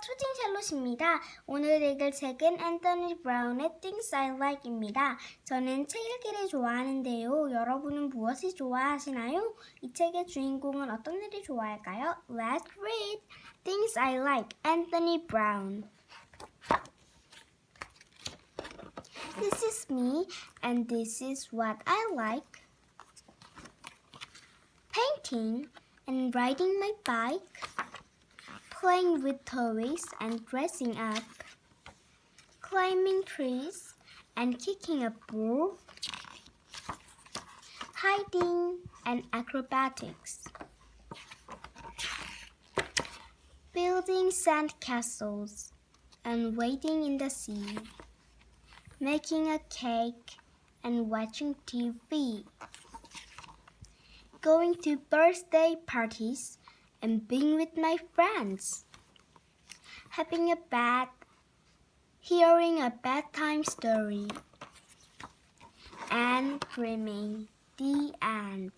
초딩 샬롯입니다. 오늘 읽을 책은 앤서니 브라운의 Things I Like입니다. 저는 책 읽기를 좋아하는데요. 여러분은 무엇을 좋아하시나요? 이 책의 주인공은 어떤 일을 좋아할까요? Let's read Things I Like, Anthony Brown. This is me, and this is what I like. Painting and riding my bike playing with toys and dressing up, climbing trees and kicking a ball, hiding and acrobatics, building sand castles and wading in the sea, making a cake and watching TV, going to birthday parties and being with my friends, having a bath, hearing a bedtime story, and dreaming. The end.